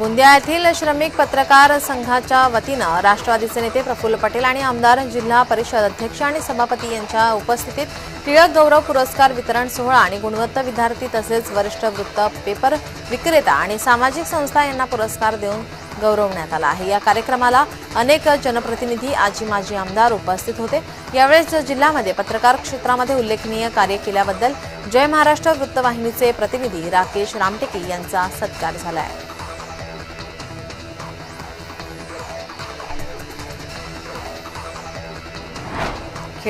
गोंदिया येथील श्रमिक पत्रकार संघाच्या वतीनं राष्ट्रवादीचे नेते प्रफुल्ल पटेल आणि आमदार जिल्हा परिषद अध्यक्ष आणि सभापती यांच्या उपस्थितीत टिळक गौरव पुरस्कार वितरण सोहळा आणि गुणवत्ता विद्यार्थी तसेच वरिष्ठ वृत्त पेपर विक्रेता आणि सामाजिक संस्था यांना पुरस्कार देऊन गौरवण्यात आला आहे. या कार्यक्रमाला अनेक जनप्रतिनिधी आजी माजी आमदार उपस्थित होते. यावेळेस जिल्ह्यामध्ये पत्रकार क्षेत्रामध्ये उल्लेखनीय कार्य केल्याबद्दल जय महाराष्ट्र वृत्तवाहिनीचे प्रतिनिधी राकेश रामटेके यांचा सत्कार झाला आहे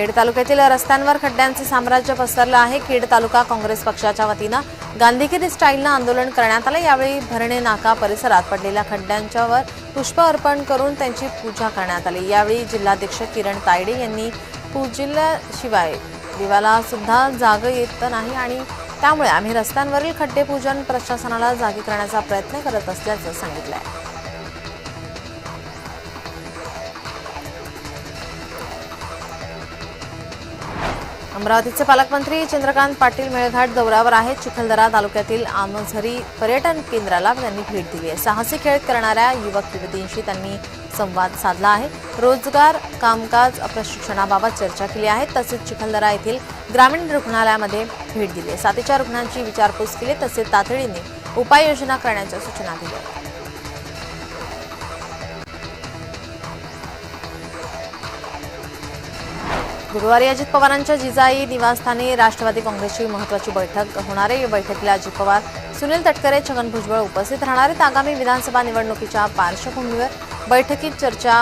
खेड तालुक्यातील रस्त्यांवर खड्ड्यांचे साम्राज्य पसरलं आहे. खेड तालुका काँग्रेस पक्षाच्या वतीनं गांधीगिरी स्टाईलनं आंदोलन करण्यात आलं. यावेळी भरणे नाका परिसरात पडलेल्या खड्ड्यांच्यावर पुष्प अर्पण करून त्यांची पूजा करण्यात आली. यावेळी जिल्हाध्यक्ष किरण तायडे यांनी पूजिल्याशिवाय दिवाला सुद्धा जाग येत नाही आणि त्यामुळे आम्ही रस्त्यांवरील खड्डे पूजन प्रशासनाला जागी करण्याचा प्रयत्न करत असल्याचं सांगितलं आहे अमरावतीचे पालकमंत्री चंद्रकांत पाटील मेळघाट दौऱ्यावर आहेत. चिखलदरा तालुक्यातील आमझरी पर्यटन केंद्राला त्यांनी भेट दिली आहे. साहसी खेळ करणाऱ्या युवक युवतींशी त्यांनी संवाद साधला आहे. रोजगार कामकाज प्रशिक्षणाबाबत चर्चा केली आहे. तसेच चिखलदरा येथील ग्रामीण रुग्णालयामध्ये भेट दिली आहे. साथीच्या रुग्णांची विचारपूस केली तसेच तातडीने उपाययोजना करण्याच्या सूचना दिल्या गुरुवारी अजित पवारांच्या जिजाई निवासस्थानी राष्ट्रवादी काँग्रेसची महत्वाची बैठक होणार आहे. या बैठकीला अजित पवार सुनील तटकरे छगन भुजबळ उपस्थित राहणार आहेत. आगामी विधानसभा निवडणुकीच्या पार्श्वभूमीवर बैठकीत चर्चा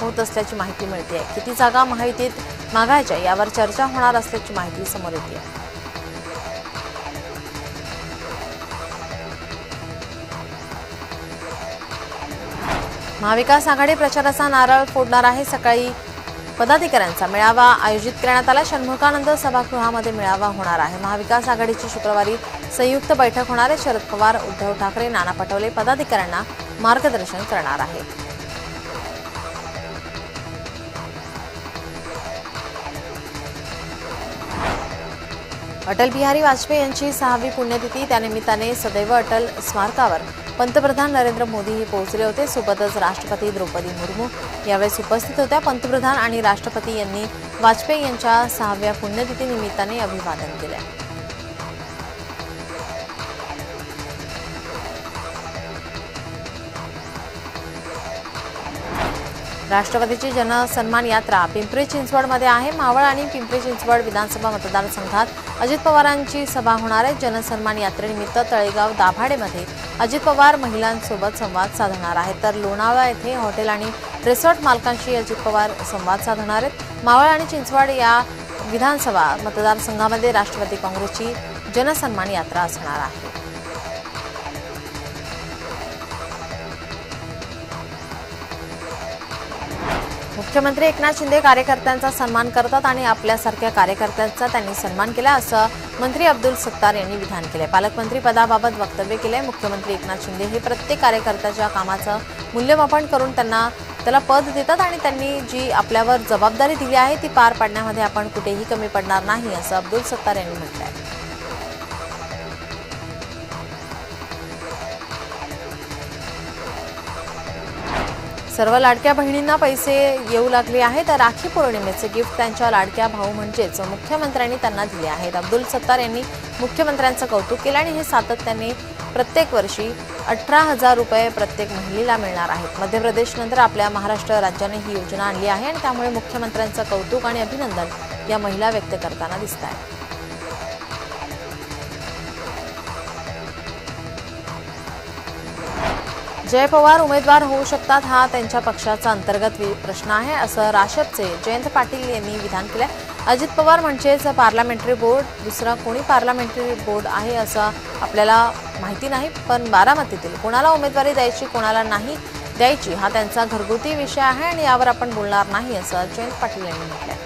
होत असल्याची माहिती मिळते आहे किती जागा माहितीत मागायच्या यावर चर्चा होणार असल्याची माहिती समोर येते. आहे महाविकास आघाडी प्रचाराचा नारळ फोडणार आहे. सकाळी पदाधिकाऱ्यांचा मेळावा आयोजित करण्यात आला. षण्मुखानंद सभागृहामध्ये मेळावा होणार आहे. महाविकास आघाडीची शुक्रवारी संयुक्त बैठक होणार आहे. शरद पवार उद्धव ठाकरे नाना पटोले पदाधिकाऱ्यांना मार्गदर्शन करणार आहेत. अटल बिहारी वाजपेयी यांची सहावी पुण्यतिथी त्यानिमित्ताने सदैव अटल स्मारकावर पंतप्रधान नरेंद्र मोदीही पोहोचले होते. सोबतच राष्ट्रपती द्रौपदी मुर्मू यावेळेस उपस्थित होत्या. पंतप्रधान आणि राष्ट्रपती यांनी वाजपेयी यांच्या सहाव्या पुण्यतिथी निमित्ताने अभिवादन केलं. राष्ट्रवादीची जनसन्मान यात्रा पिंपरी चिंचवडमध्ये आहे. मावळ आणि पिंपरी चिंचवड विधानसभा मतदारसंघात अजित पवारांची सभा होणार आहे. जनसन्मान यात्रेनिमित्त तळेगाव दाभाडेमध्ये अजित पवार महिलांसोबत संवाद साधणार आहेत. तर लोणावळा येथे हॉटेल आणि रिसॉर्ट मालकांशी अजित पवार संवाद साधणार आहेत. मावळ आणि चिंचवड या विधानसभा मतदारसंघामध्ये राष्ट्रवादी काँग्रेसची जनसन्मान यात्रा असणार आहे. मुख्यमंत्री एकनाथ शिंदे कार्यकर्त्यांचा सन्मान करतात आणि आपल्यासारख्या कार्यकर्त्यांचा त्यांनी सन्मान केला असं मंत्री अब्दुल सत्तार यांनी विधान केले पालकमंत्री पदाबाबत वक्तव्य केले मुख्यमंत्री एकनाथ शिंदे हे प्रत्येक कार्यकर्त्याच्या कामाचं मूल्यमापन करून त्यांना त्याला पद देतात आणि त्यांनी जी आपल्यावर जबाबदारी दिली आहे ती पार पाडण्यामध्ये आपण कुठेही कमी पडणार नाही असं अब्दुल सत्तार यांनी म्हटलं आहे सर्व लाडक्या बहिणींना पैसे येऊ लागले आहेत. राखी पौर्णिमेचे गिफ्ट त्यांच्या लाडक्या भाऊ म्हणजेच मुख्यमंत्र्यांनी त्यांना दिले आहेत. अब्दुल सत्तार यांनी मुख्यमंत्र्यांचं कौतुक केलं आणि हे सातत्याने प्रत्येक वर्षी अठरा हजार रुपये प्रत्येक महिलेला मिळणार आहेत. मध्य प्रदेशनंतर आपल्या महाराष्ट्र राज्याने ही योजना आणली आहे आणि त्यामुळे मुख्यमंत्र्यांचं कौतुक आणि अभिनंदन या महिला व्यक्त करताना दिसत आहेत जय पवार उमेदवार होऊ शकतात हा त्यांच्या पक्षाचा अंतर्गत प्रश्न आहे असं राशपचे जयंत पाटील यांनी विधान केलं अजित पवार म्हणजेच पार्लमेंटरी बोर्ड दुसरा कोणी पार्लमेंटरी बोर्ड आहे असं आपल्याला माहिती नाही पण बारामतीतील कोणाला उमेदवारी द्यायची कोणाला नाही द्यायची हा त्यांचा घरगुती विषय आहे आणि यावर आपण बोलणार नाही असं जयंत पाटील यांनी म्हटलंय.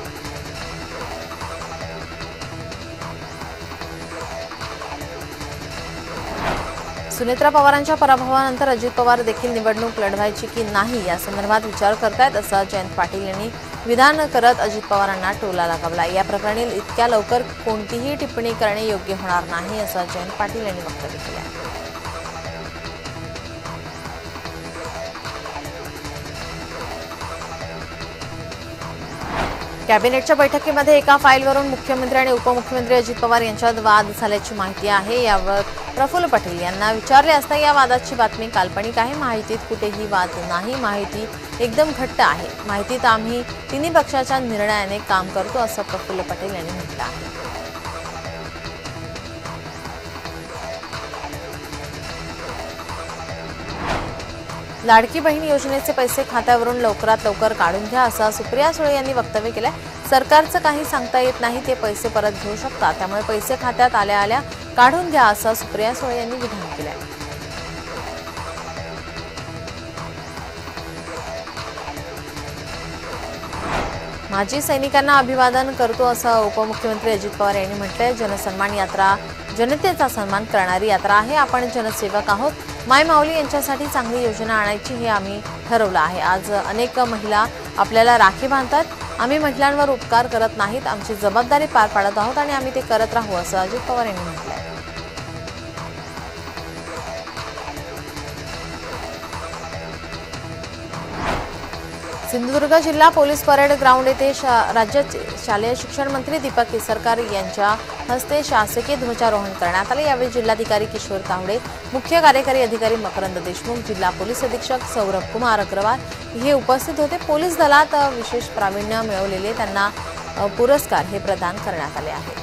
सुनेत्रा पवारांच्या पराभवानंतर अजित पवार देखील निवडणूक लढवायची की नाही या संदर्भात विचार करतायत असं जयंत पाटील यांनी विधान करत अजित पवारांना टोला लगावला. या प्रकरणी इतक्या लवकर कोणतीही टिप्पणी करणे योग्य होणार नाही असं जयंत पाटील यांनी वक्तव्य केलं कॅबिनेटच्या बैठकीमध्ये एका फाईलवरून मुख्यमंत्री आणि उपमुख्यमंत्री अजित पवार यांच्यात वाद झाल्याची माहिती आहे. यावर प्रफुल्ल पटेल यांना विचारले असता या वादाची बातमी काल्पनिक आहे. माहितीत कुठेही वाद नाही. माहिती एकदम घट्ट आहे. माहितीत आम्ही तिन्ही पक्षाच्या निर्णयाने काम करतो असं प्रफुल्ल पटेल यांनी म्हटलं आहे. लाडकी बहीण योजनेचे पैसे खात्यावरून लवकरात लवकर काढून घ्या असं सुप्रिया सुळे यांनी वक्तव्य केलं सरकारचं काही सांगता येत नाही ते पैसे परत घेऊ शकतात. त्यामुळे पैसे खात्यात आल्या आल्या काढून घ्या असं सुप्रिया सुळे यांनी विधान केलं माजी सैनिकांना अभिवादन करतो असं उपमुख्यमंत्री अजित पवार यांनी म्हटलंय. जनसन्मान यात्रा जनतेचा सन्मान करणारी यात्रा आहे. आपण जनसेवक आहोत. माय माऊली यांच्यासाठी चांगली योजना आणायची हे आम्ही ठरवलं आहे. आज अनेक महिला आपल्याला राखी बांधतात. आम्ही महिलांवर उपकार करत नाहीत. आमची जबाबदारी पार पाडत आहोत आणि आम्ही ते करत राहू असं अजित पवार यांनी म्हटलं. सिंधुदुर्ग जिल्हा पोलीस परेड ग्राउंड येथे शा- राज्याचे शालेय शिक्षण मंत्री दीपक केसरकर यांच्या हस्ते शासकीय ध्वजारोहण करण्यात आले. यावेळी जिल्हाधिकारी किशोर तावडे मुख्य कार्यकारी अधिकारी मकरंद देशमुख जिल्हा पोलीस अधीक्षक सौरभ कुमार अग्रवाल हे उपस्थित होते. पोलीस दलात विशेष प्रावीण्य मिळवलेले त्यांना पुरस्कार हे प्रदान करण्यात आले आहेत.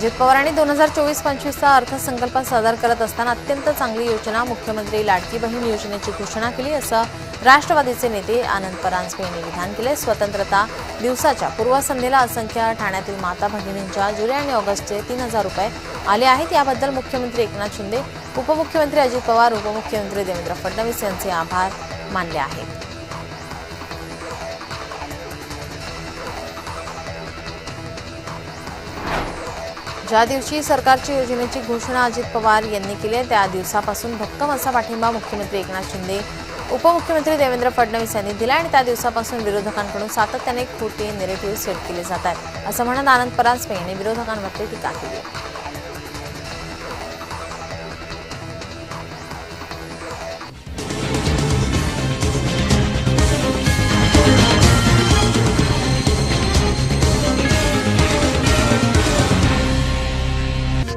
अजित पवारांनी दोन हजार चोवीस पंचवीसचा अर्थसंकल्प सादर करत असताना अत्यंत चांगली योजना मुख्यमंत्री लाडकी बहीण योजनेची घोषणा केली असं राष्ट्रवादीचे नेते आनंद परांजपे यांनी विधान केले. स्वतंत्रता दिवसाच्या पूर्वसंध्येला असंख्य ठाण्यातील माता भगिनींच्या जुलै आणि ऑगस्टचे तीन हजार रुपये आले आहेत. याबद्दल मुख्यमंत्री एकनाथ शिंदे उपमुख्यमंत्री अजित पवार उपमुख्यमंत्री देवेंद्र फडणवीस यांचे आभार मानले आहेत. ज्या दिवशी सरकारची योजनेची घोषणा अजित पवार यांनी केली आहे त्या दिवसापासून भक्कम असा पाठिंबा मुख्यमंत्री एकनाथ शिंदे उपमुख्यमंत्री देवेंद्र फडणवीस यांनी दिला आणि त्या दिवसापासून विरोधकांकडून सातत्याने खोटे निरेटिव्ह सेट केले जात आहेत. असं म्हणत आनंद परांजपे यांनी विरोधकांवरती टीका केली आहे.